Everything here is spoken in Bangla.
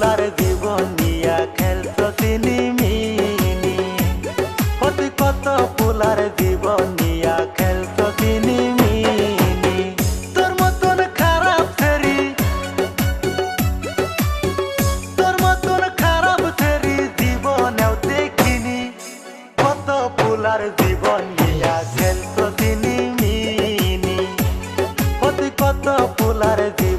ডলার জীবনিয়া খেল প্রতিনি মিনি অতি কত পোলার জীবনিয়া খেল প্রতিনি মিনি তোর মতন খারাপ ফেরি, তোর মতন খারাপ ফেরি জীবনেও দেখিনি। কত পোলার জীবনিয়া খেল প্রতিনি মিনি অতি কত পোলার জীবন